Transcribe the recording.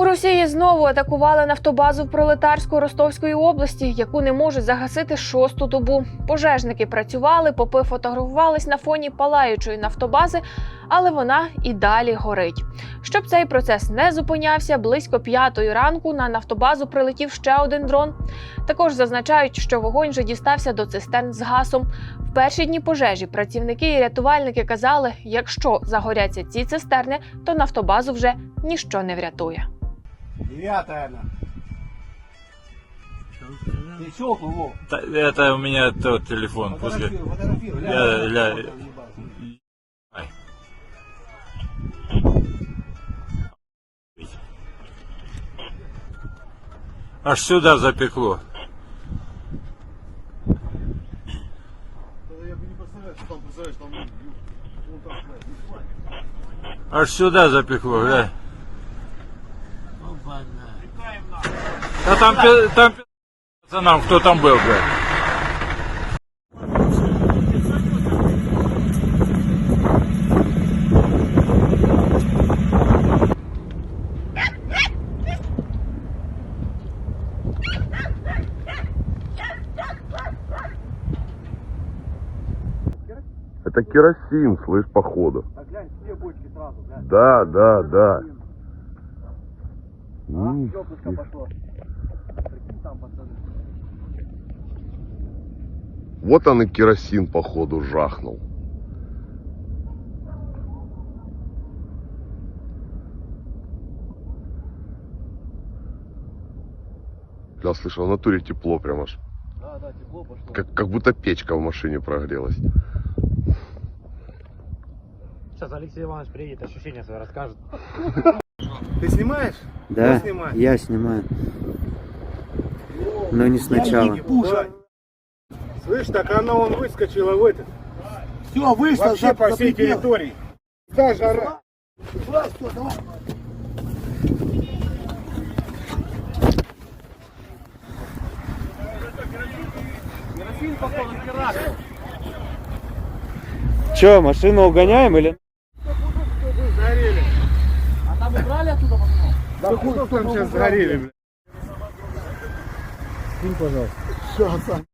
У Росії знову атакували нафтобазу в Пролетарську Ростовської області, яку не можуть загасити шосту добу. Пожежники працювали, попи фотографувались на фоні палаючої нафтобази, але вона і далі горить. Щоб цей процес не зупинявся, близько п'ятої ранку на нафтобазу прилетів ще один дрон. Також зазначають, що вогонь вже дістався до цистерн з газом. В перші дні пожежі працівники і рятувальники казали, якщо загоряться ці цистерни, то нафтобазу вже ніщо не врятує. Девятая она. Ты щелкнул, Вов. Это у меня тот телефон. Фотографируй, фотографируй. Я- Ля, ля-. Аж сюда запекло. Я бы не представляю, что там, представляешь, там, ну, вон там, блядь, Аж сюда запекло, гля. А там, пи- там пи- пацанам, кто там был, блядь. Это керосин, слышь, походу. А глянь, все бочки сразу, глянь. Да, да, да. А, теплышко пошло. Там пацаны. Вот он и керосин, походу, жахнул. Я слышал, в натуре тепло прям аж. Да, да, тепло пошло. Как, как будто печка в машине прогрелась. Сейчас Алексей Иванович приедет, ощущения свои расскажет. Ты снимаешь? Да, Кто снимает? я снимаю. Но не сначала. Слышь, так она он выскочила в этот. Все, вышла Вообще по всей территории. Да, жара. Че, машину угоняем или? Сгорели. А там убрали оттуда потом? Да хуй там сейчас сгорели, блядь. Скинь, пожалуйста. Асан.